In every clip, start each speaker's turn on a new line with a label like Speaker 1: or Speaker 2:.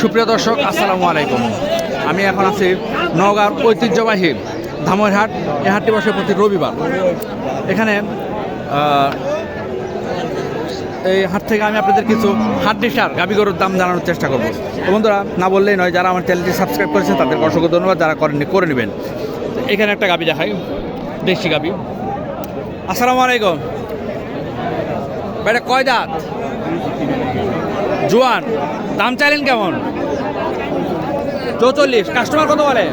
Speaker 1: সুপ্রিয় দর্শক, আসসালামু আলাইকুম। আমি এখন আছি নওগাঁর ঐতিহ্যবাহী ধামইরহাট এই হাটটি বসে প্রতি রবিবার। এখানে এই হাট থেকে আমি আপনাদের কিছু হাড্ডি সার গাবি গরুর দাম জানানোর চেষ্টা করব। বন্ধুরা, না বললেই নয়, যারা আমার চ্যানেলটি সাবস্ক্রাইব করেছে তাদের অসংখ্য ধন্যবাদ। যারা করেননি, করে নেবেন। এখানে একটা গাবি দেখাই, দেশি গাবি। আসসালামু আলাইকুম। এটা কয় দাঁত? জোয়ান, দাম চাইলেন কেমন? চৌচল্লিশ কাস্টমার কত বলে?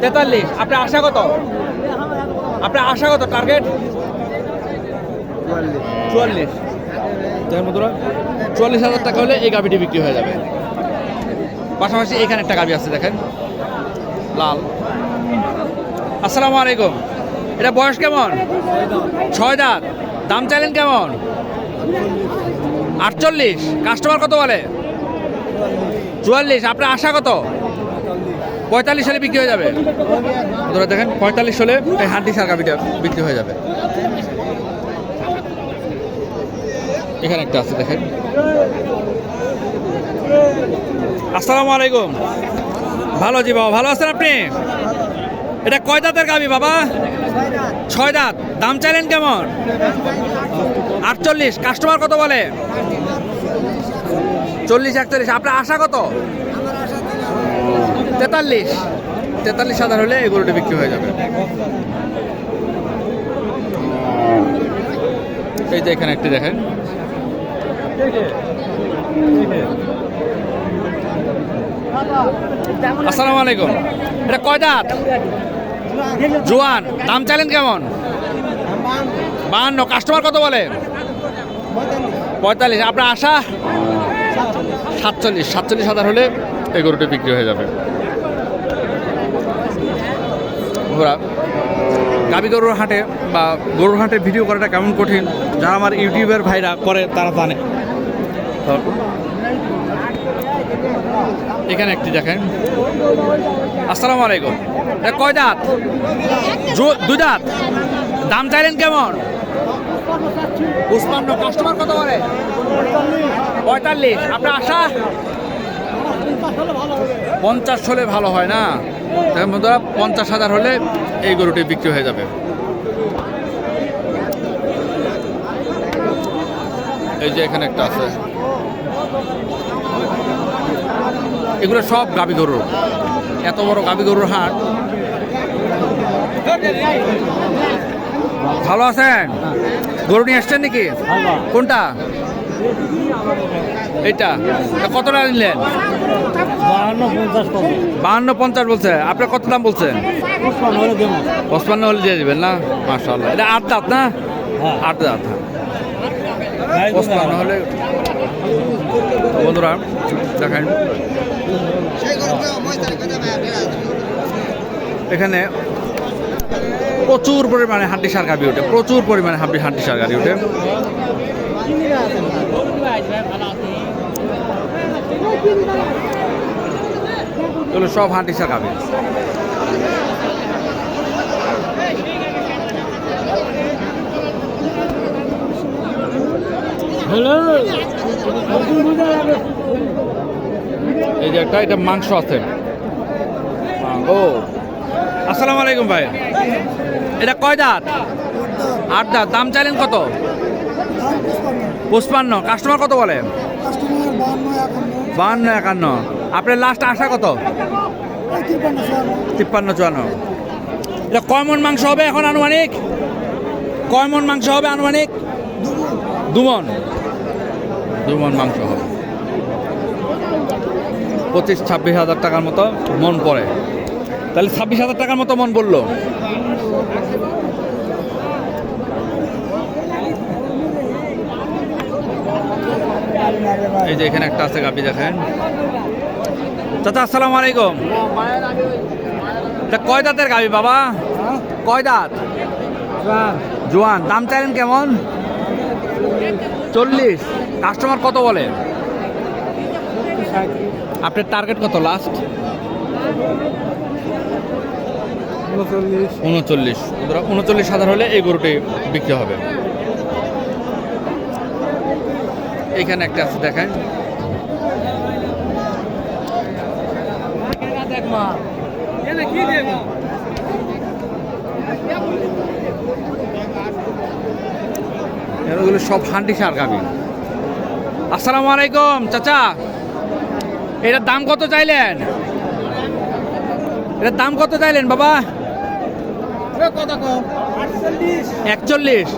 Speaker 1: তেতাল্লিশ, আপনার আশা কত? আপনার আশা কত টার্গেট চুয়াল্লিশ। চুয়াল্লিশ হাজার টাকা হলে এই গাবিটি বিক্রি হয়ে যাবে। পাশাপাশি এখানে একটা গাবি আছে, দেখেন। লাল। আসসালামু আলাইকুম। এটা বয়স কেমন? ছয় দাঁত। দাম চাইলেন কেমন? আটচল্লিশ। কাস্টমার কত বলে? চুয়াল্লিশ। আপনার আশা কত? পঁয়তাল্লিশ হলে বিক্রি হয়ে যাবে। দেখেন, পঁয়তাল্লিশ হলে এই হাড্ডি সার বিক্রি হয়ে যাবে। এখানে একটা আছে, দেখেন। আসসালামু আলাইকুম। ভালো জি বাবা। ভালো আছেন আপনি? এটা কয় দাঁতের গাবি বাবা? ছয় দাঁত। দাম চাইলেন কেমন? আটচল্লিশ কাস্টমার কত বলে? চল্লিশ, একচল্লিশ, আপনার আশা কত? তেতাল্লিশ। তেতাল্লিশ হাজার হলে এই গরুটি বিক্রি হয়ে যাবে। এই যে এখানে একটি দেখেন। আসসালামু আলাইকুম। এটা কয় দাঁত? জোয়ান, দাম চাইলেন কেমন? বাহান্ন কাস্টমার কত বলে? পঁয়তাল্লিশ। আপনার আশা? সাতচল্লিশ। সাতচল্লিশ হাজার হলে এই গরুটি বিক্রি হয়ে যাবে। ঘোরা গাবি গরুর হাটে বা গরুর হাটে ভিডিও করাটা কেমন কঠিন, যারা আমার ইউটিউবের ভাইরা করে, তারা জানে। এখানে একটি দেখেন। আসসালামু আলাইকুম। কয় দাঁত? দুই দাঁত? দাম চাইলেন কেমন? উসমান্ন কাস্টমার কত বলে পঁয়তাল্লিশ। আপনার আশা? পঞ্চাশ হলে ভালো হয় না? বন্ধুরা, পঞ্চাশ হাজার হলে এই গরুটি বিক্রি হয়ে যাবে। এই যে এখানে একটা আছে। এগুলো সব গাবি গরুর। এত বড় গাবি গরুর হাট। ভালো আছেন? গরু নিয়ে আসছেন নাকি? কোনটা? এইটা। তা কত টাকা নিলেন?
Speaker 2: বাহান্ন পঞ্চাশ
Speaker 1: বলছে। আপনার কত দাম বলছেন
Speaker 2: পুষ্পান হলে
Speaker 1: দিয়ে দেবেন না? মাশাল্লাহ এটা আট দাঁত না?
Speaker 2: হ্যাঁ।
Speaker 1: আট দাঁত। হ্যাঁ পঁচপান্ন হলে বন্ধুরা দেখেন। এখানে প্রচুর পরিমাণে হাড্ডি সার গাড়ি ওঠে প্রচুর পরিমাণে হাড্ডি হাড্ডি সার গাড়ি ওঠে। এগুলো সব হাড্ডি সার গাবি। এই যে একটা এটা মাংস আছে। ও আসসালামু আলাইকুম ভাই। এটা কয় দাঁত? আট দাঁত। দাম চাইলেন কত? পুষ্পান্ন কাস্টমার কত বলে? বাহান্ন, একান্ন। আপনার লাস্ট আশা কত? তিপ্পান্ন, চুয়ান্ন। এটা কয় মন মাংস হবে এখন আনুমানিক? কয় মন মাংস হবে আনুমানিক? দুমন দুমন মাংস হবে। পঁচিশ, ছাব্বিশ হাজার টাকার মতো মন পড়ে। তাহলে ছাব্বিশ হাজার টাকার মতো মন বলল। এই যে এখানে একটা আছে গাবি দেখেন। চাচা আসসালামু আলাইকুম। কয় দাঁতের গাবি বাবা? কয় দাঁত? জোয়ান। দাম চাইলেন কেমন? চল্লিশ। কাস্টমার কত বলে? আপনার টার্গেট কত লাস্ট
Speaker 2: উনচল্লিশ।
Speaker 1: উনচল্লিশ হাজার হলে এই গরুটি বিক্রি হবে। এখানে একটা আছে, দেখেন। এগুলো সব হান্ডি সার গাবি। আসসালামু আলাইকুম, চাচা। এটার দাম কত চাইলেন? এটার দাম কত চাইলেন বাবা? একচল্লিশ।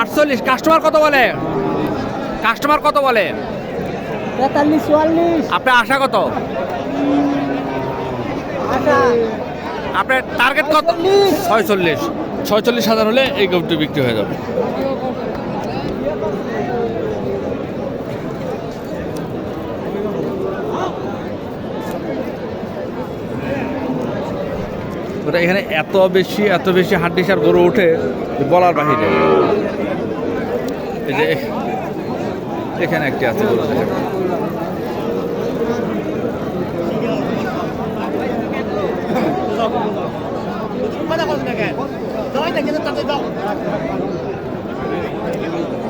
Speaker 1: আটচল্লিশ। কাস্টমার কত বলে? কাস্টমার কত বলে? আপনার আশা কত? আপনার টার্গেট কত? ছয়চল্লিশ। ছয়চল্লিশ হাজার হলে এই গরুটি বিক্রি হয়ে যাবে। ওটা এখানে এত বেশি এত বেশি হাড্ডিসার গরু ওঠে বলার বাহিরে। এই যে এখানে একটি আছে।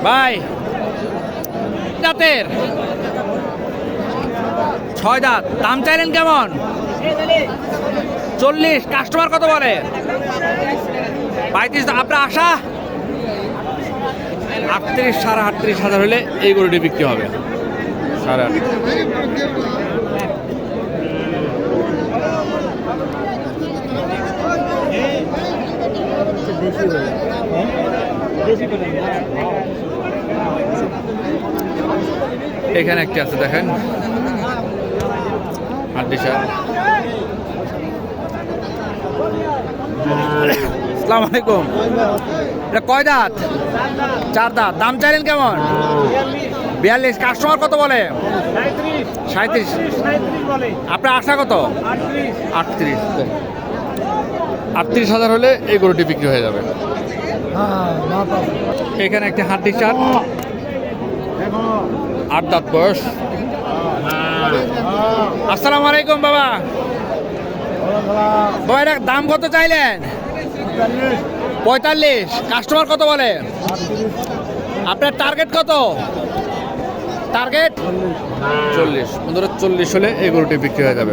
Speaker 1: ভাই দাঁতের ছয় দাঁত, দাম চাইলেন কেমন? চল্লিশ কাস্টমার কত বলে? পঁয়ত্রিশ, আপনার আশা? আটত্রিশ, সাড়ে আটত্রিশ হাজার হলে এই গরুটি বিক্রি হবে। সাড়ে এখানে একটি আছে, দেখেন। হাড্ডিসা। আসসালামু আলাইকুম। এটা কয় দাঁত? চার দাঁত। দাম চাইলেন কেমন? বিয়াল্লিশ। কাস্টমার কত বলে? সাঁত্রিশ আপনার আশা কত? আটত্রিশ। আটত্রিশ হাজার হলে এই গরুটি বিক্রি হয়ে যাবে। এখানে একটি হাড্ডি চার আট দাঁত বয়স। আসসালামু আলাইকুম বাবা। এটা দাম কত চাইলেন? পঁয়তাল্লিশ। কাস্টমার কত বলে? আপনার টার্গেট কত? টার্গেট চল্লিশ। বন্ধুরা, চল্লিশ হলে এই গরুটি বিক্রি হয়ে যাবে।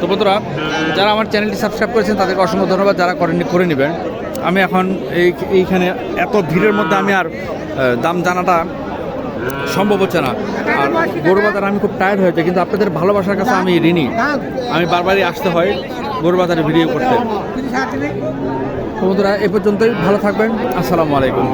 Speaker 1: তো বন্ধুরা, যারা আমার চ্যানেলটি সাবস্ক্রাইব করেছেন, তাদেরকে অসংখ্য ধন্যবাদ। যারা করেননি, করে নেবেন। আমি এখন এই, এইখানে এত ভিড়ের মধ্যে আমি আর দাম জানাটা সম্ভব হচ্ছে না। আর গরু বাজার আমি খুব টায়ার্ড হয়েছে, কিন্তু আপনাদের ভালোবাসার কাছে আমি ঋণী। আমি বারবারই আসতে হয় গরু বাজারে ভিডিও করতে। বন্ধুরা, এ পর্যন্তই। ভালো থাকবেন। আসসালামু আলাইকুম।